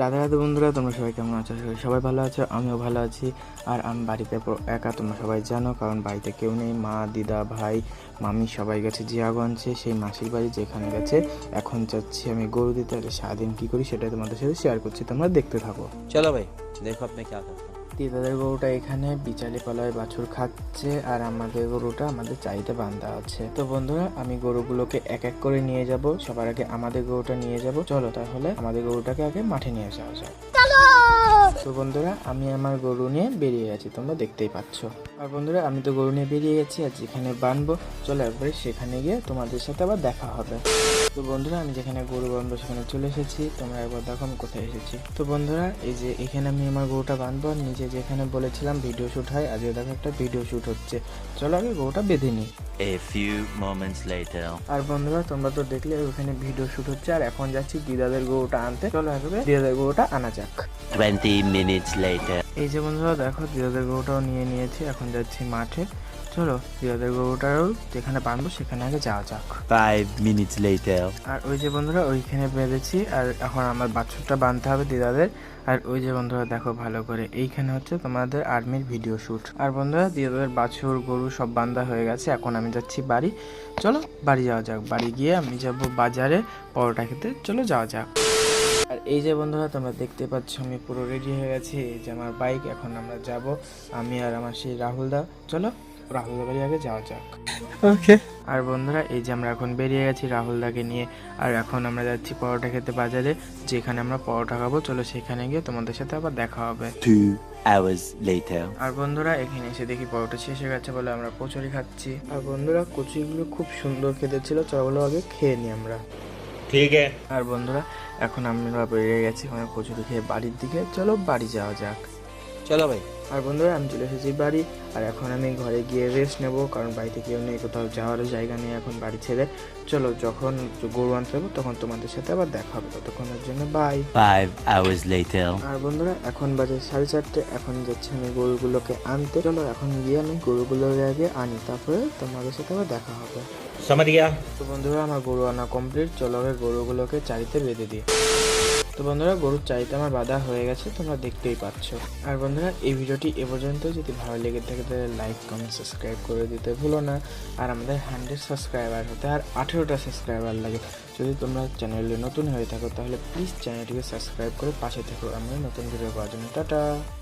রাধা রাধা বন্ধুরা, তোমরা সবাই কেমন আছো? সবাই ভালো আছো, আমিও ভালো আছি। আর আমি বাড়িতে একা, তোমরা সবাই জানো, কারণ বাড়িতে কেউ নেই, মা, দিদা, ভাই, মামি সবাই গেছে জিয়াগঞ্জে, সেই মাসির বাড়ি যেখানে গেছে। এখন যাচ্ছি আমি গরু দিতে সারাদিন কী করি সেটা তোমাদের সাথে শেয়ার করছি, তোমরা দেখতে থাকো। চলো ভাই, দেখো আপনি কে ক্রেতাদের গরুটা এখানে বিচালি পালায় বাছুর খাচ্ছে আর আমাদের গরুটা আমাদের চাইতে বান্ধা আছে। তো বন্ধুরা, আমি গরুগুলোকে এক এক করে নিয়ে যাব। সবার আগে আমাদের গরুটা নিয়ে যাব। চলো তাহলে আমাদের গরুটাকে আগে মাঠে নিয়ে আসা যাক। তো বন্ধুরা, আমি আমার গরু নিয়ে বেরিয়ে গেছি, তোমরা দেখতেই পাচ্ছ। আর বন্ধুরা, আমি তো গরু নিয়ে বেরিয়ে গেছি, আর যেখানে বানবো, চলো একবারে সেখানে গিয়ে তোমাদের সাথে আবার দেখা হবে। তো বন্ধুরা, আমি যেখানে গরু বানবো, সেখানে চলে এসেছি, তোমরা একবার দেখো আমি কোথায় এসেছি। তো বন্ধুরা, এই যে এখানে আমি আমার গরুটা বানবো, আর নিজে যেখানে বলেছিলাম ভিডিও শ্যুট হয়, আজকে দেখো একটা ভিডিও শ্যুট হচ্ছে। চলো আগে গরুটা বেঁধে নিই। A few moments later. আর বন্ধুরা তোমরা তো দেখলে ওখানে ভিডিও শুট হচ্ছে আর এখন যাচ্ছি দিদাদের গরুটা আনতে চলো আসবে দিদাদের গরুটা আনা যাক 20 minutes later. এই যে বন্ধুরা দেখো দিদাদের গরুটাও নিয়ে নিয়েছি এখন যাচ্ছি মাঠে চলো দিদাদের গরুটাও যেখানে বাঁধবো সেখানে আগে যাওয়া যাক। 5 minutes later. আর ওই যে বন্ধুরা ওইখানে বেঁধেছি আর এখন আমার বাছুরটা বাঁধতে হবে দিদাদের। আর ওই যে বন্ধুরা দেখো ভালো করে এইখানে হচ্ছে তোমাদের আর্মির ভিডিও শ্যুট আর বন্ধুরা দিদাদের বাছুর গরু সব বান্ধা হয়ে গেছে এখন আমি যাচ্ছি বাড়ি। চলো বাড়ি যাওয়া যাক। বাড়ি গিয়ে আমি যাব বাজারে পরোটা খেতে। চলো যাওয়া যাক। আর এই যে বন্ধুরা তোমরা দেখতে পাচ্ছ আমি পুরো রেডি হয়ে গেছি। এই যে আমার বাইক এখন আমরা যাব আমি আর আমার সেই রাহুল দা। চলো। রাহুলদার বাড়ি আগে যাওয়া যাক। ওকে আর বন্ধুরা এই যে আমরা এখন বেরিয়ে গেছি রাহুলদাকে নিয়ে আর এখন আমরা যাচ্ছি পরোটা খেতে বাজারে যেখানে আমরা পরোটা খাব। চলো সেখানে গিয়ে তোমাদের সাথে আবার দেখা হবে। Hours later. আর বন্ধুরা এখানে এসে দেখি পরোটা শেষ হয়ে গেছে বলে আমরা কচুরি খাচ্ছি। আর বন্ধুরা কচুরিগুলো খুব সুন্দর খেতে ছিল। চলো আগে খেয়ে নিই আমরা। ঠিক আছে। আর বন্ধুরা এখন আমরা বেরিয়ে গেছি। আমরা কচুরি খেয়ে বাড়ির দিকে। চলো বাড়ি যাওয়া যাক। চলো ভাই। আর বন্ধুরা আমি চলে এসেছি বাড়ি আর এখন আমি ঘরে গিয়ে রেস্ট নেব কারণ বাড়িতে কেউ নেই কোথাও যাওয়ারও জায়গা নেই এখন বাড়ি ছেড়ে। চলো যখন গরু আনতে হবে তখন তোমাদের সাথে আবার দেখা হবে। ততক্ষণের জন্য বাই বাই আওয়ার্স লেটার আর বন্ধুরা এখন বাজে সাড়ে চারটে এখন যাচ্ছি আমি গরুগুলোকে আনতে। চলো এখন গিয়ে আমি গরুগুলোর আগে আনি তারপরে তোমাদের সাথে আবার দেখা হবে। তো বন্ধুরা আমার গরু আনা কমপ্লিট চলো গরুগুলোকে চারিতে বেঁধে দিই। তো বন্ধুরা, গরুর চাইতে আমার বাধা হয়ে গেছে, তোমরা দেখতেই পাচ্ছ। আর বন্ধুরা, এই ভিডিওটি এ পর্যন্ত। যদি ভালো লেগে থাকে, তাহলে লাইক কমেন্ট সাবস্ক্রাইব করে দিতে ভুলো না। আর আমাদের হান্ড্রেড সাবস্ক্রাইবার হতে আর আঠেরোটা সাবস্ক্রাইবার লাগে। যদি তোমরা চ্যানেলে নতুন হয়ে থাকো, তাহলে প্লিজ চ্যানেলটিকে সাবস্ক্রাইব করে পাশে থেকো। আমরা নতুন ভিডিও পাওয়ার জন্য। টাটা!